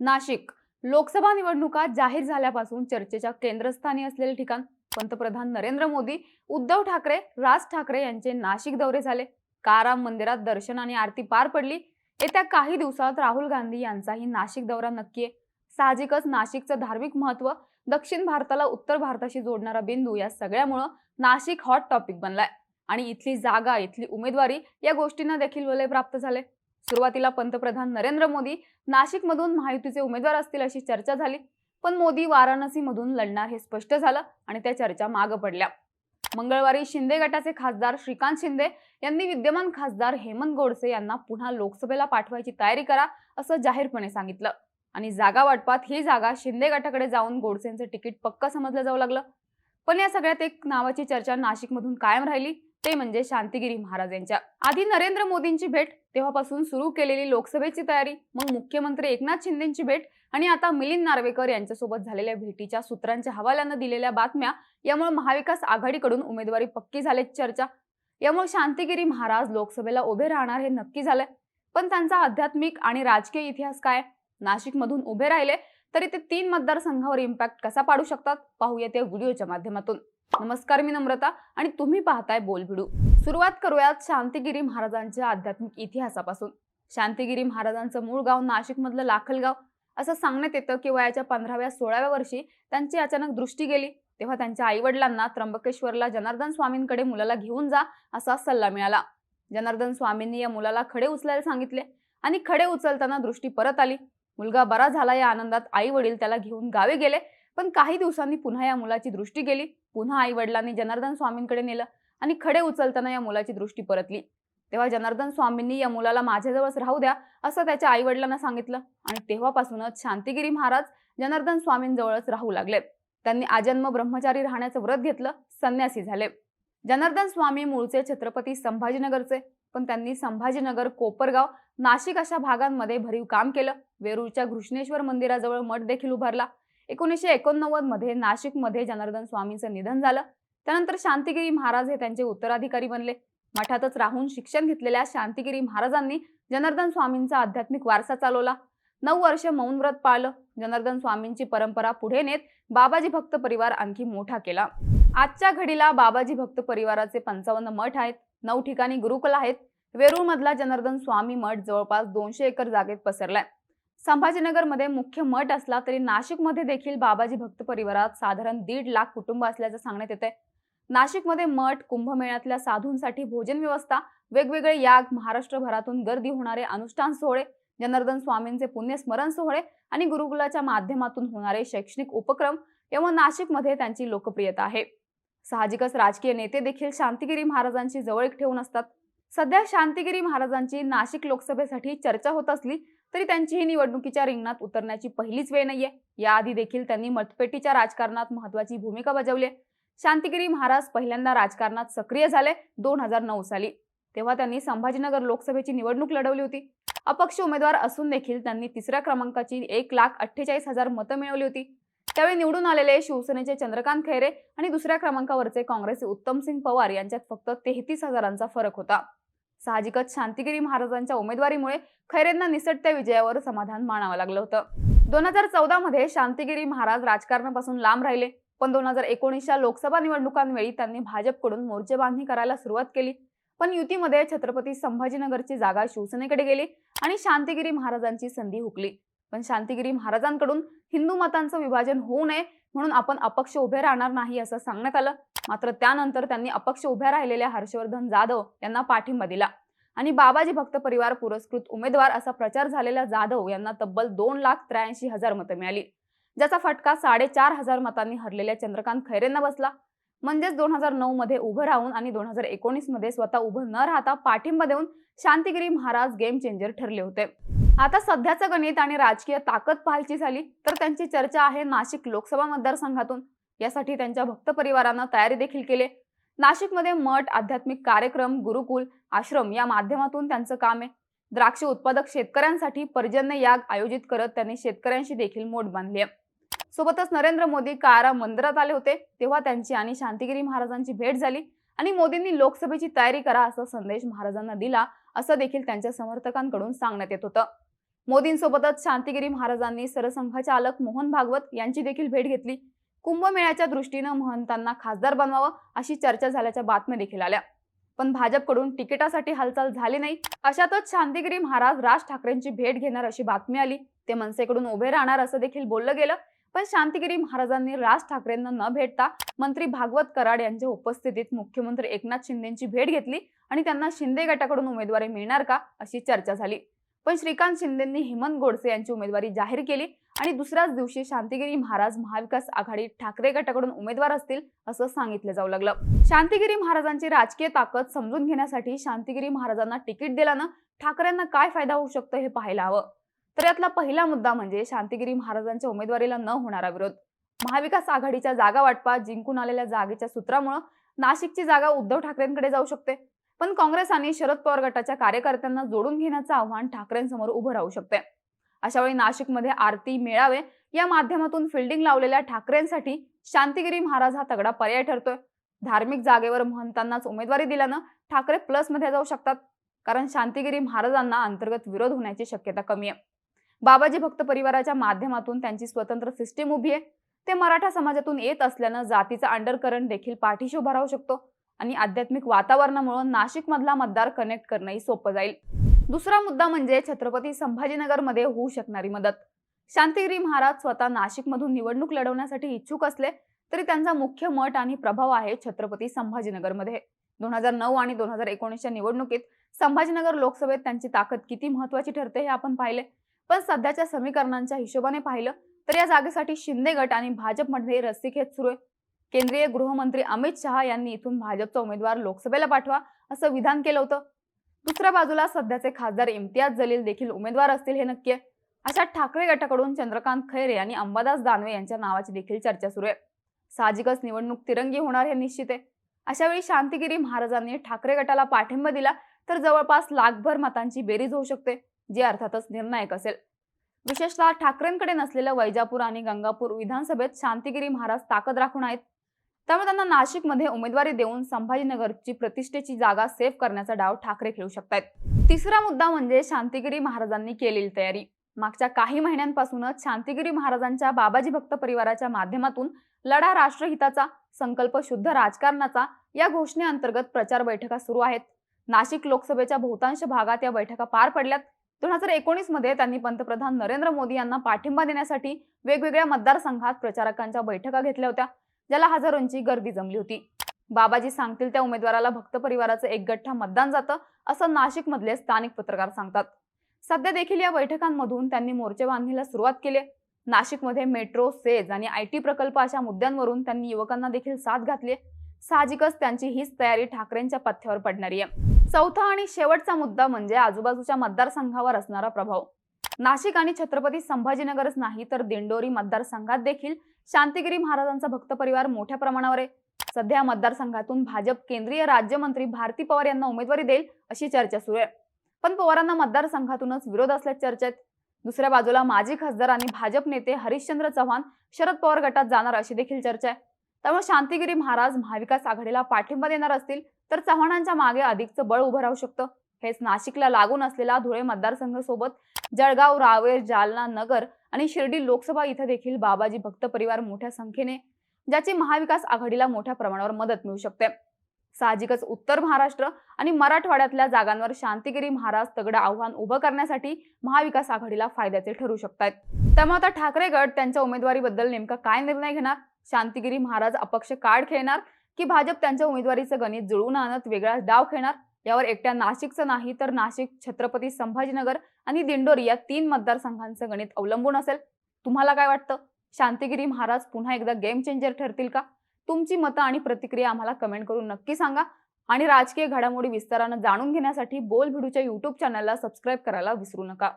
नाशिक. लोकसभा निवडणुका जाहीर झाल्यापासून चर्चेच्या केंद्रस्थानी असलेले ठिकाण पंतप्रधान नरेंद्र मोदी उद्धव ठाकरे राज ठाकरे यांचे नाशिक दौरे झाले. काराम मंदिरात दर्शन आणि आरती पार पडली. येत्या काही दिवसात राहुल गांधी यांचाही नाशिक दौरा नक्की आहे. साहजिकच नाशिकचं धार्मिक महत्त्व दक्षिण भारताला उत्तर भारताशी जोडणारा बिंदू या सगळ्यामुळं नाशिक हॉट टॉपिक बनलाय. आणि इथली जागा इथली उमेदवारी या गोष्टींना देखील वलय प्राप्त झाले. सुरुवातीला पंतप्रधान नरेंद्र मोदी नाशिकमधून महायुतीचे उमेदवार असतील अशी चर्चा झाली. पण मोदी वाराणसीमधून लढणार हे स्पष्ट झालं आणि त्या चर्चा मागं पडल्या. मंगळवारी शिंदे गटाचे खासदार श्रीकांत शिंदे यांनी विद्यमान खासदार हेमंत गोडसे यांना पुन्हा लोकसभेला पाठवायची तयारी करा असं जाहीरपणे सांगितलं. आणि जागा वाटपात ही जागा शिंदे गटाकडे जाऊन गोडसेंचं तिकीट पक्क समजलं जाऊ लागलं. पण या सगळ्यात एक नावाची चर्चा नाशिकमधून कायम राहिली. ते म्हणजे शांतिगिरी महाराज यांच्या. आधी नरेंद्र मोदींची भेट तेव्हापासून सुरू केलेली लोकसभेची तयारी मग मुख्यमंत्री एकनाथ शिंदेची भेट आणि आता मिलिंद नार्वेकर यांच्यासोबत झालेल्या भेटीच्या सूत्रांच्या हवाल्यानं दिलेल्या बातम्या यामुळे महाविकास आघाडीकडून उमेदवारी पक्की झाल्याची चर्चा. यामुळे शांतिगिरी महाराज लोकसभेला उभे राहणार हे नक्की झालंय. पण त्यांचा आध्यात्मिक आणि राजकीय इतिहास काय? नाशिकमधून उभे राहिले तरी ते तीन मतदारसंघावर इम्पॅक्ट कसा पाडू शकतात? पाहूया त्या व्हिडिओच्या माध्यमातून. नमस्कार मी नम्रता आणि तुम्ही पाहताय बोलभिडू सुरुवात करूयात शांतिगिरी महाराजांच्या आध्यात्मिक इतिहासापासून. शांतिगिरी महाराजांचं मूळ गाव नाशिकमधलं लाखलगाव. असं सांगण्यात येतं की वयाच्या पंधराव्या सोळाव्या वर्षी त्यांची अचानक दृष्टी गेली. तेव्हा त्यांच्या आईवडिलांना त्र्यंबकेश्वरला जनार्दन स्वामींकडे मुलाला घेऊन जा असा सल्ला मिळाला. जनार्दन स्वामींनी या मुलाला खडे उचलायला सांगितले आणि खडे उचलताना दृष्टी परत आली. मुलगा बरा झाला या आनंदात आई वडील त्याला घेऊन गावे गेले पण काही दिवसांनी पुन्हा या मुलाची दृष्टी गेली. पुन्हा आई वडिलांनी जनार्दन स्वामींकडे नेलं आणि खडे उचलताना या मुलाची दृष्टी परतली. तेव्हा जनार्दन स्वामींनी या मुलाला माझ्याजवळच राहू द्या असं त्याच्या आई वडिलांना सांगितलं आणि तेव्हापासूनच शांतिगिरी महाराज जनार्दन स्वामींजवळच राहू लागले. त्यांनी आजन्म ब्रह्मचारी राहण्याचं व्रत घेतलं संन्यासी झाले. जनार्दन स्वामी मूळचे छत्रपती संभाजीनगरचे पण त्यांनी संभाजीनगर कोपरगाव नाशिक अशा भागांमध्ये भरीव काम केलं. वेरूळच्या घृष्णेश्वर मंदिराजवळ मठ देखील उभारला. एकोणीसशे एकोणनव्वदमध्ये नाशिकमध्ये जनार्दन स्वामींचं निधन झालं. त्यानंतर शांतिगिरी महाराज हे त्यांचे उत्तराधिकारी बनले. मठातच राहून शिक्षण घेतलेल्या शांतिगिरी महाराजांनी जनार्दन स्वामींचा आध्यात्मिक वारसा चालवला. नऊ वर्ष मौन व्रत पाळलं. जनार्दन स्वामींची परंपरा पुढे नेत बाबाजी भक्त परिवार आणखी मोठा केला. आजच्या घडीला बाबाजी भक्त परिवाराचे पंचावन्न मठ आहेत. नऊ ठिकाणी गुरुकुल आहेत. वेरूळ मधला जनार्दन स्वामी मठ जवळपास दोनशे एकर जागेत पसरलाय. संभाजीनगरमध्ये मुख्य मठ असला तरी नाशिकमध्ये देखील बाबाजी भक्त परिवारात साधारण दीड लाख कुटुंब असल्याचं सांगण्यात येते नाशिकमध्ये मठ कुंभमेळ्यातल्या साधूंसाठी भोजन व्यवस्था वेगवेगळे याग महाराष्ट्रभरातून गर्दी होणारे अनुष्ठान सोहळे जनार्दन स्वामींचे पुण्यस्मरण सोहळे आणि गुरुकुलाच्या माध्यमातून होणारे शैक्षणिक उपक्रम यामुळे नाशिकमध्ये त्यांची लोकप्रियता आहे. साहजिकच राजकीय नेते देखील शांतिगिरी महाराजांची जवळीक ठेवून असतात. सध्या शांतिगिरी महाराजांची नाशिक लोकसभेसाठी चर्चा होत असली तरी त्यांची ही निवडणुकीच्या रिंगणात उतरण्याची पहिलीच वेळ नाहीये. याआधी देखील त्यांनी मतपेटीच्या राजकारणात महत्वाची भूमिका बजावली आहे. शांतिगिरी महाराज पहिल्यांदा राजकारणात सक्रिय झाले दोन हजार नऊ साली. तेव्हा त्यांनी संभाजीनगर लोकसभेची निवडणूक लढवली होती. अपक्ष उमेदवार असून देखील त्यांनी तिसऱ्या क्रमांकाची एक लाख अठ्ठेचाळीस हजार मतं मिळवली होती. त्यावेळी निवडून आलेले शिवसेनेचे चंद्रकांत खैरे आणि दुसऱ्या क्रमांकावरचे काँग्रेसचे उत्तमसिंग पवार यांच्यात फक्त तेहतीस हजारांचा फरक होता. साहजिकच शांतिगिरी महाराजांच्या उमेदवारीमुळे खैरेंना निसटत्या विजयावर समाधान मानावं लागलं होतं. दोन हजार चौदा मध्ये शांतिगिरी महाराज राजकारणापासून लांब राहिले. पण दोन हजार एकोणीसच्या लोकसभा निवडणुकांवेळी त्यांनी भाजपकडून मोर्चे बांधणी करायला सुरुवात केली. पण युतीमध्ये छत्रपती संभाजीनगरची जागा शिवसेनेकडे गेली आणि शांतिगिरी महाराजांची संधी हुकली. पण शांतिगिरी महाराजांकडून हिंदू मतांचं विभाजन होऊ नये म्हणून आपण अपक्ष उभे राहणार नाही असं सांगण्यात आलं. मात्र त्यानंतर त्यांनी अपक्ष उभ्या राहिलेल्या हर्षवर्धन जाधव यांना पाठिंबा दिला. आणि बाबाजी भक्त परिवार पुरस्कृत उमेदवार असा प्रचार झालेल्या जाधव यांना तब्बल दोन लाख त्र्याऐंशी हजार मतं मिळाली. ज्याचा फटका साडेचार हजार मतांनी हरलेल्या चंद्रकांत खैरेंना बसला. म्हणजेच दोन हजार नऊ मध्ये उभं राहून आणि दोन हजार एकोणीसमध्ये स्वतः उभं न राहता पाठिंबा देऊन शांतिगिरी महाराज गेम चेंजर ठरले होते. आता सध्याचं गणित आणि राजकीय ताकद पाहायची झाली तर त्यांची चर्चा आहे नाशिक लोकसभा मतदारसंघातून. यासाठी त्यांच्या भक्त परिवारानं तयारी देखील केली. नाशिकमध्ये मठ आध्यात्मिक कार्यक्रम गुरुकुल आश्रम या माध्यमातून त्यांचं काम आहे. द्राक्ष उत्पादक शेतकऱ्यांसाठी पर्जन्य याग आयोजित करत त्यांनी शेतकऱ्यांशी देखील मोठ बांधली आहे. सोबतच नरेंद्र मोदी कारा मंदिरात आले होते तेव्हा त्यांची आणि शांतिगिरी महाराजांची भेट झाली. आणि मोदींनी लोकसभेची तयारी करा असा संदेश महाराजांना दिला असं देखील त्यांच्या समर्थकांकडून सांगण्यात येत होतं. मोदींसोबतच शांतिगिरी महाराजांनी सरसंघचालक मोहन भागवत यांची देखील भेट घेतली. कुंभमेळ्याच्या दृष्टीनं महंतांना खासदार बनवावं अशी चर्चा झाल्याच्या बातम्या देखील आल्या. पण भाजपकडून तिकिटासाठी हालचाल झाली नाही अशातच शांतिगिरी महाराज राज ठाकरेंची भेट घेणार अशी बातमी आली. ते मनसेकडून उभे राहणार असं देखील बोललं गेलं. पण शांतिगिरी महाराजांनी राज ठाकरेंना न भेटता मंत्री भागवत कराड यांच्या उपस्थितीत मुख्यमंत्री एकनाथ शिंदेची भेट घेतली आणि त्यांना शिंदे गटाकडून उमेदवारी मिळणार का अशी चर्चा झाली. पण श्रीकांत शिंदेंनी हेमंत गोडसे यांची उमेदवारी जाहीर केली आणि दुसऱ्याच दिवशी शांतिगिरी महाराज महाविकास आघाडी ठाकरे गटाकडून उमेदवार असतील असं सांगितलं जाऊ लागलं. शांतिगिरी महाराजांची राजकीय ताकद समजून घेण्यासाठी शांतिगिरी महाराजांना तिकीट दिल्यानं ठाकरेंना काय फायदा होऊ शकतो हे पाहायला हवं. तर यातला पहिला मुद्दा म्हणजे शांतिगिरी महाराजांच्या उमेदवारीला न होणारा विरोध. महाविकास आघाडीच्या जागा वाटपा जिंकून आलेल्या जागेच्या सूत्रामुळे नाशिकची जागा उद्धव ठाकरेंकडे जाऊ शकते. पण काँग्रेस आणि शरद पवार गटाच्या कार्यकर्त्यांना जोडून घेण्याचं आव्हान ठाकरेंसमोर उभं राहू शकते. अशा वेळी नाशिकमध्ये आरती मेळावे या माध्यमातून फिल्डिंग लावलेल्या ठाकरेंसाठी शांतिगिरी महाराज हा तगडा पर्याय ठरतोय. धार्मिक जागेवर महंतांनाच उमेदवारी दिल्यानं ठाकरे प्लसमध्ये जाऊ शकतात. कारण शांतिगिरी महाराजांना अंतर्गत विरोध होण्याची शक्यता कमी आहे. बाबाजी भक्त परिवाराच्या माध्यमातून त्यांची स्वतंत्र सिस्टीम उभी आहे. ते मराठा समाजातून येत असल्यानं जातीचा अंडरकरंट देखील पाठीशी उभा राहू शकतो. आणि आध्यात्मिक वातावरणामुळे नाशिक मधला मतदार कनेक्ट करणंही सोपं जाईल. दुसरा मुद्दा म्हणजे छत्रपती संभाजीनगरमध्ये होऊ शकणारी मदत. शांतिगिरी महाराज स्वतः नाशिकमधून निवडणूक लढवण्यासाठी इच्छुक असले तरी त्यांचा मुख्य मठ आणि प्रभाव आहे छत्रपती संभाजीनगरमध्ये. दोन हजार नऊ आणि दोन हजार एकोणीसच्या निवडणुकीत संभाजीनगर लोकसभेत त्यांची ताकद किती महत्वाची ठरते हे आपण पाहिले. पण सध्याच्या समीकरणांच्या हिशोबाने पाहिलं तर या जागेसाठी शिंदे गट आणि भाजपमध्ये रस्सीखेच सुरू आहे. केंद्रीय गृहमंत्री अमित शहा यांनी इथून भाजपचा उमेदवार लोकसभेला पाठवा असं विधान केलं होतं. दुसऱ्या बाजूला सध्याचे खासदार इम्तियाज जलील देखील उमेदवार असतील हे नक्की आहे. अशा ठाकरे गटाकडून चंद्रकांत खैरे आणि अंबादास दानवे यांच्या नावाची देखील चर्चा सुरू आहे. साहजिकच निवडणूक तिरंगी होणार हे निश्चित आहे. अशावेळी शांतिगिरी महाराजांनी ठाकरे गटाला पाठिंबा दिला तर जवळपास लाखभर मतांची बेरीज होऊ शकते जे अर्थातच निर्णायक असेल. विशेषतः ठाकरेंकडे नसलेलं वैजापूर आणि गंगापूर विधानसभेत शांतिगिरी महाराज ताकद राखून आहेत. त्यामुळे त्यांना नाशिकमध्ये उमेदवारी देऊन संभाजीनगरची प्रतिष्ठेची जागा सेव्ह करण्याचा डाव ठाकरे खेळू शकतात तिसरा मुद्दा म्हणजे शांतिगिरी महाराजांनी केलेली तयारी. मागच्या काही महिन्यांपासूनच शांतिगिरी महाराजांच्या बाबाजी भक्त परिवाराच्या माध्यमातून लढा राष्ट्रहिताचा संकल्प शुद्ध राजकारणाचा या घोषणेअंतर्गत प्रचार बैठका सुरू आहेत. नाशिक लोकसभेच्या बहुतांश भागात या बैठका पार पडल्यात. दोन हजार एकोणीसमध्ये त्यांनी पंतप्रधान नरेंद्र मोदी यांना पाठिंबा देण्यासाठी वेगवेगळ्या मतदारसंघात प्रचारकांच्या बैठका घेतल्या होत्या. ज्याला हजारोंची गर्दी जमली होती. बाबाजी सांगतील त्या उमेदवाराला भक्त परिवाराचं एक गठ्ठा मतदान जातं असं नाशिक मधले स्थानिक पत्रकार सांगतात. सध्या देखील या बैठकांमधून त्यांनी मोर्चे बांधणीला सुरुवात केली. नाशिकमध्ये मेट्रो सेज आणि आय टी प्रकल्प अशा मुद्द्यांवरून त्यांनी युवकांना देखील साथ घातली. साहजिकच त्यांची हीच तयारी ठाकरेंच्या पथ्यावर पडणारी आहे. चौथा आणि शेवटचा मुद्दा म्हणजे आजूबाजूच्या मतदारसंघावर असणारा प्रभाव. नाशिक आणि छत्रपती संभाजीनगरच नाही तर दिंडोरी मतदारसंघात देखील शांतिगिरी महाराजांचा भक्त परिवार मोठ्या प्रमाणावर आहे. सध्या मतदारसंघातून भाजप केंद्रीय राज्यमंत्री भारती पवार यांना उमेदवारी देईल अशी चर्चा सुरू आहे. पण पवारांना मतदारसंघातूनच विरोध असल्याची चर्चा आहेत दुसऱ्या बाजूला माजी खासदार आणि भाजप नेते हरिश्चंद्र चव्हाण शरद पवार गटात जाणार अशी देखील चर्चा आहे. त्यामुळे शांतिगिरी महाराज महाविकास आघाडीला पाठिंबा देणार असतील तर चव्हाणांच्या मागे अधिकचं बळ उभं राहू शकतं. हेच नाशिकला लागून असलेला धुळे मतदारसंघासोबत जळगाव रावेर जालना नगर आणि शिर्डी लोकसभा इथं देखील बाबाजी भक्त परिवार मोठ्या संख्येने ज्याची महाविकास आघाडीला मोठ्या प्रमाणावर मदत मिळू शकते. साहजिकच उत्तर महाराष्ट्र आणि मराठवाड्यातल्या जागांवर शांतिगिरी महाराज तगडं आव्हान उभं करण्यासाठी महाविकास आघाडीला फायद्याचे ठरू शकतात त्यामुळे आता ठाकरे गट त्यांच्या उमेदवारीबद्दल नेमका काय निर्णय घेणार? शांतिगिरी महाराज अपक्ष कार्ड खेळणार की भाजप त्यांच्या उमेदवारीचं गणित जुळवून आणत वेगळा डाव खेळणार? यावर एकट्या नाशिकचं नाही तर नाशिक छत्रपती संभाजीनगर आणि दिंडोरी या तीन मतदारसंघांचं गणित अवलंबून असेल. तुम्हाला काय वाटतं? शांतिगिरी महाराज पुन्हा एकदा गेम चेंजर ठरतील का? तुमची मतं आणि प्रतिक्रिया आम्हाला कमेंट करून नक्की सांगा. आणि राजकीय घडामोडी विस्तारानं जाणून घेण्यासाठी बोल भिडूच्या युट्यूब चॅनलला सबस्क्राईब करायला विसरू नका.